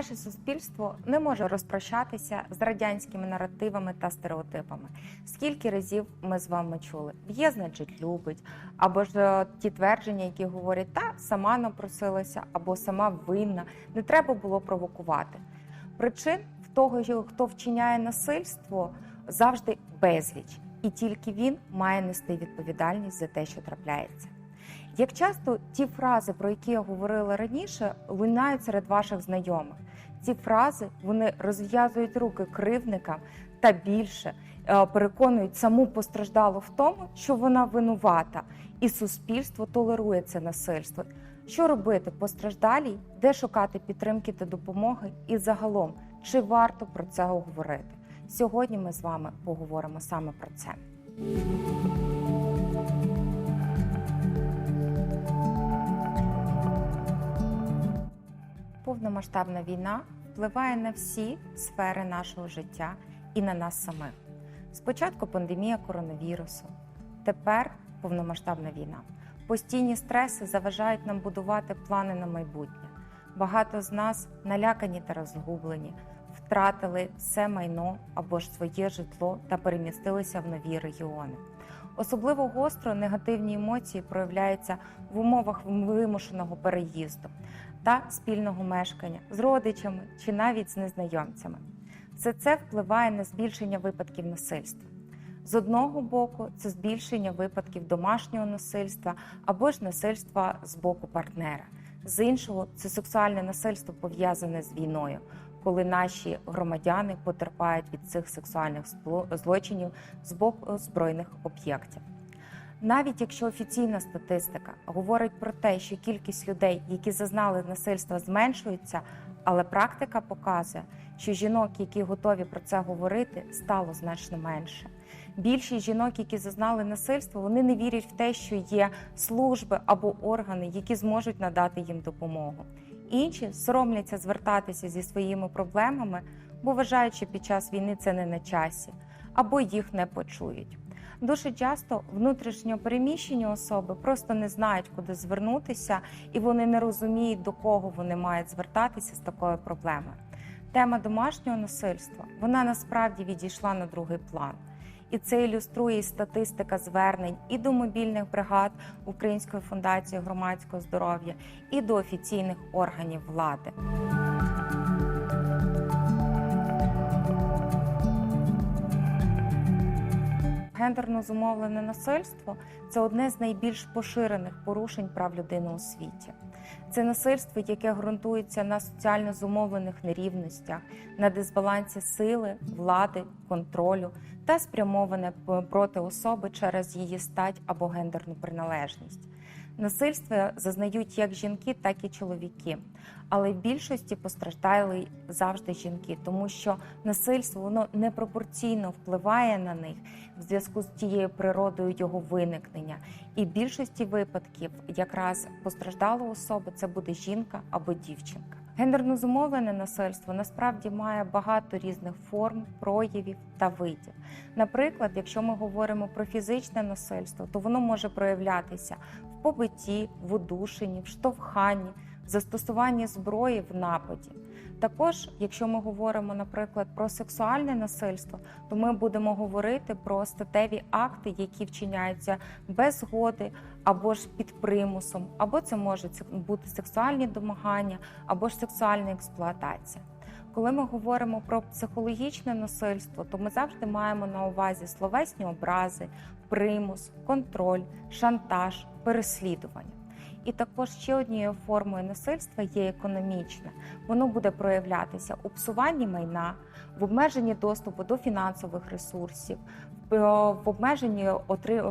Наше суспільство не може розпрощатися з радянськими наративами та стереотипами. Скільки разів ми з вами чули? Б'є, значить, любить, або ж е, ті твердження, які говорять, та сама напросилася, або сама винна, не треба було провокувати. Причин в того, хто вчиняє насильство, завжди безліч, і тільки він має нести відповідальність за те, що трапляється. Як часто ті фрази, про які я говорила раніше, лунають серед ваших знайомих? Ці фрази вони розв'язують руки кривдникам та більше е, переконують саму постраждалу в тому, що вона винувата, і суспільство толерує це насильство. Що робити постраждалій, де шукати підтримки та допомоги, і загалом чи варто про це говорити? Сьогодні ми з вами поговоримо саме про це. Повномасштабна війна впливає на всі сфери нашого життя і на нас самих. Спочатку пандемія коронавірусу, тепер повномасштабна війна. Постійні стреси заважають нам будувати плани на майбутнє. Багато з нас налякані та розгублені, втратили все майно або ж своє житло та перемістилися в нові регіони. Особливо гостро негативні емоції проявляються в умовах вимушеного переїзду та спільного мешкання з родичами чи навіть з незнайомцями. Все це впливає на збільшення випадків насильства. З одного боку, це збільшення випадків домашнього насильства або ж насильства з боку партнера. З іншого, це сексуальне насильство пов'язане з війною, коли наші громадяни потерпають від цих сексуальних злочинів з боку збройних об'єктів. Навіть якщо офіційна статистика говорить про те, що кількість людей, які зазнали насильства, зменшується, але практика показує, що жінок, які готові про це говорити, стало значно менше. Більшість жінок, які зазнали насильство, вони не вірять в те, що є служби або органи, які зможуть надати їм допомогу. Інші соромляться звертатися зі своїми проблемами, бо вважають, що під час війни це не на часі, або їх не почують. Дуже часто внутрішньо переміщені особи просто не знають, куди звернутися, і вони не розуміють, до кого вони мають звертатися з такою проблемою. Тема домашнього насильства вона насправді відійшла на другий план. І це ілюструє статистика звернень і до мобільних бригад Української фундації громадського здоров'я, і до офіційних органів влади. Гендерно зумовлене насильство це одне з найбільш поширених порушень прав людини у світі. Це насильство, яке ґрунтується на соціально зумовлених нерівностях, на дисбалансі сили, влади, контролю та спрямоване проти особи через її стать або гендерну приналежність. Насильство зазнають як жінки, так і чоловіки, але в більшості постраждали завжди жінки, тому що насильство воно непропорційно впливає на них в зв'язку з тією природою його виникнення. І в більшості випадків якраз постраждала особа це буде жінка або дівчинка. Гендерно зумовлене насильство насправді має багато різних форм, проявів та видів. Наприклад, якщо ми говоримо про фізичне насильство, то воно може проявлятися в побитті, в удушенні, в штовханні, застосуванні зброї в нападі. Також, якщо ми говоримо, наприклад, про сексуальне насильство, то ми будемо говорити про статеві акти, які вчиняються без згоди або ж під примусом, або це можуть бути сексуальні домагання, або ж сексуальна експлуатація. Коли ми говоримо про психологічне насильство, то ми завжди маємо на увазі словесні образи, примус, контроль, шантаж, переслідування. І також ще однією формою насильства є економічне. Воно буде проявлятися у псуванні майна, в обмеженні доступу до фінансових ресурсів, в обмеженні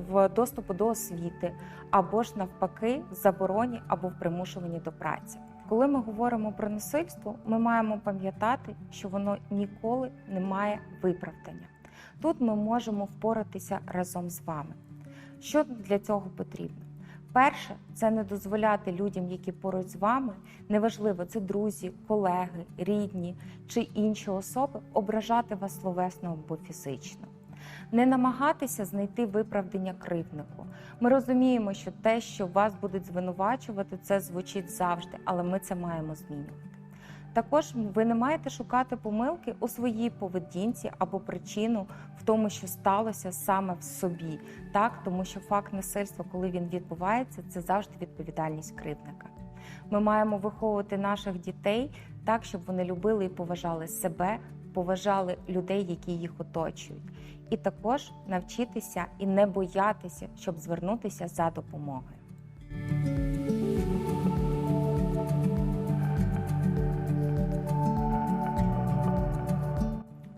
в доступу до освіти, або ж навпаки, в забороні або в примушуванні до праці. Коли ми говоримо про насильство, ми маємо пам'ятати, що воно ніколи не має виправдання. Тут ми можемо впоратися разом з вами. Що для цього потрібно? Перше, це не дозволяти людям, які поруч з вами, неважливо, це друзі, колеги, рідні чи інші особи, ображати вас словесно або фізично. Не намагатися знайти виправдання кривднику. Ми розуміємо, що те, що вас будуть звинувачувати, це звучить завжди, але ми це маємо змінювати. Також ви не маєте шукати помилки у своїй поведінці або причину в тому, що сталося саме в собі, так тому що факт насильства, коли він відбувається, це завжди відповідальність кривдника. Ми маємо виховувати наших дітей так, щоб вони любили і поважали себе, поважали людей, які їх оточують, і також навчитися і не боятися, щоб звернутися за допомогою.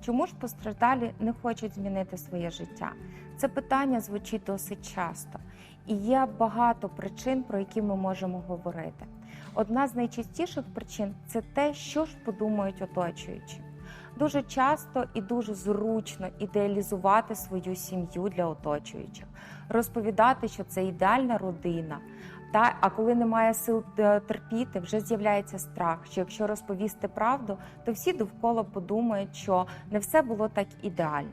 Чому ж постраждалі не хочуть змінити своє життя? Це питання звучить досить часто, і є багато причин, про які ми можемо говорити. Одна з найчастіших причин це те, що ж подумають оточуючі. Дуже часто і дуже зручно ідеалізувати свою сім'ю для оточуючих, розповідати, що це ідеальна родина. Та а коли немає сил е, терпіти, вже з'являється страх. Що якщо розповісти правду, то всі довкола подумають, що не все було так ідеально.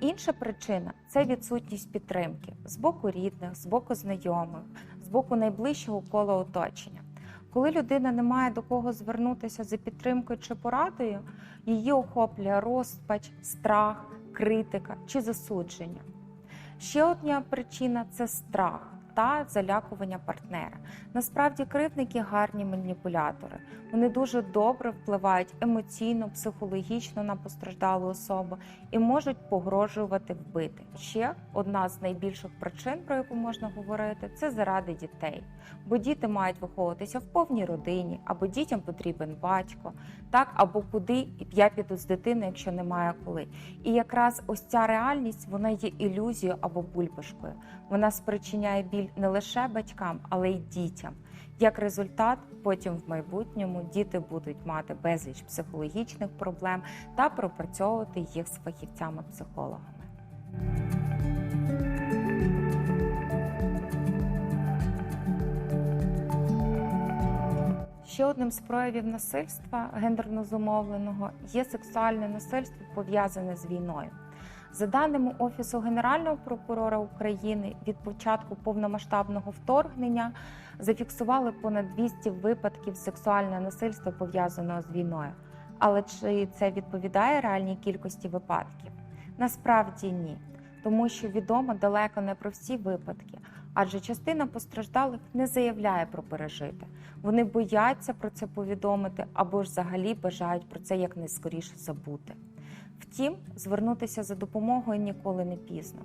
Інша причина це відсутність підтримки з боку рідних, з боку знайомих, з боку найближчого кола оточення. Коли людина не має до кого звернутися за підтримкою чи порадою, її охоплює розпач, страх, критика чи засудження. Ще одна причина це страх та залякування партнера. Насправді кривдники гарні маніпулятори. Вони дуже добре впливають емоційно, психологічно на постраждалу особу і можуть погрожувати вбити. Ще одна з найбільших причин, про яку можна говорити, це заради дітей. Бо діти мають виховуватися в повній родині, або дітям потрібен батько, так або куди я піду з дитиною, якщо немає коли. І якраз ось ця реальність вона є ілюзією або бульбашкою. Вона спричиняє біль не лише батькам, але й дітям. Як результат, потім в майбутньому діти будуть мати безліч психологічних проблем та пропрацьовувати їх з фахівцями-психологами. Ще одним з проявів насильства гендерно зумовленого є сексуальне насильство пов'язане з війною. За даними Офісу Генерального прокурора України, від початку повномасштабного вторгнення зафіксували понад 200 випадків сексуального насильства пов'язаного з війною. Але чи це відповідає реальній кількості випадків? Насправді ні, тому що відомо далеко не про всі випадки, адже частина постраждалих не заявляє про пережити. Вони бояться про це повідомити або ж взагалі бажають про це якнайскоріше забути. Втім, звернутися за допомогою ніколи не пізно.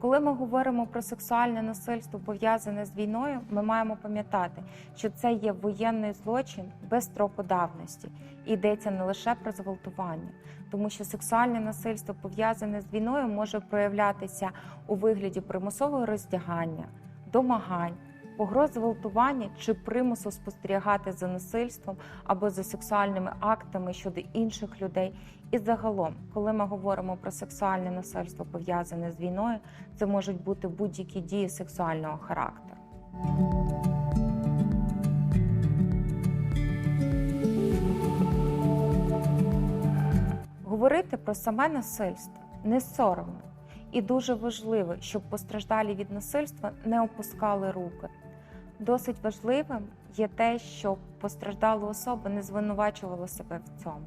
Коли ми говоримо про сексуальне насильство пов'язане з війною, ми маємо пам'ятати, що це є воєнний злочин без строку давності. І йдеться не лише про зґвалтування, тому що сексуальне насильство пов'язане з війною може проявлятися у вигляді примусового роздягання, домагань погроз зґвалтування чи примусу спостерігати за насильством або за сексуальними актами щодо інших людей. І загалом, коли ми говоримо про сексуальне насильство пов'язане з війною, це можуть бути будь-які дії сексуального характеру. Говорити про саме насильство не соромно. І дуже важливо, щоб постраждалі від насильства не опускали руки. Досить важливим є те, щоб постраждала особа не звинувачувала себе в цьому.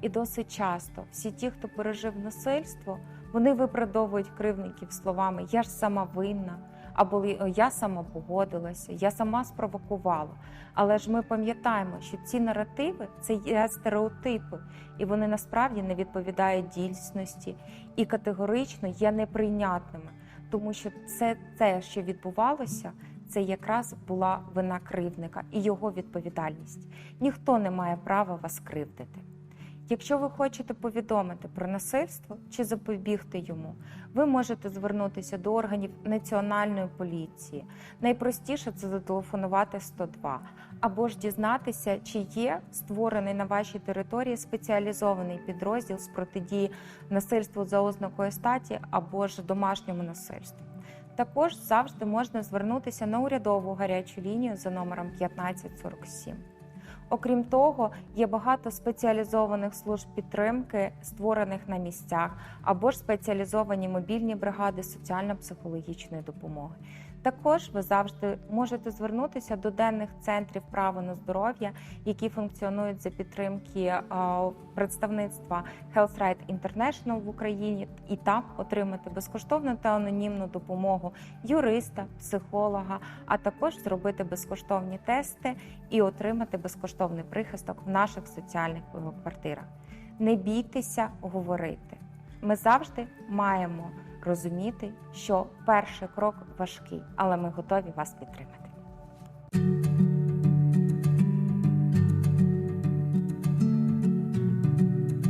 І досить часто всі ті, хто пережив насильство, вони виправдовують кривників словами Я ж сама винна, або я сама погодилася, я сама спровокувала. Але ж ми пам'ятаємо, що ці наративи це є стереотипи, і вони насправді не відповідають дійсності і категорично є неприйнятними, тому що це те, що відбувалося це якраз була вина кривника і його відповідальність. Ніхто не має права вас кривдити. Якщо ви хочете повідомити про насильство чи запобігти йому, ви можете звернутися до органів національної поліції. Найпростіше це зателефонувати 102, або ж дізнатися, чи є створений на вашій території спеціалізований підрозділ з протидії насильству за ознакою статі або ж домашньому насильству. Також завжди можна звернутися на урядову гарячу лінію за номером 1547. Окрім того, є багато спеціалізованих служб підтримки, створених на місцях, або ж спеціалізовані мобільні бригади соціально-психологічної допомоги. Також ви завжди можете звернутися до денних центрів права на здоров'я, які функціонують за підтримки е, представництва Health Right International в Україні, і там отримати безкоштовну та анонімну допомогу юриста, психолога, а також зробити безкоштовні тести і отримати безкоштовний прихисток в наших соціальних квартирах. Не бійтеся говорити. Ми завжди маємо розуміти, що перший крок важкий, але ми готові вас підтримати.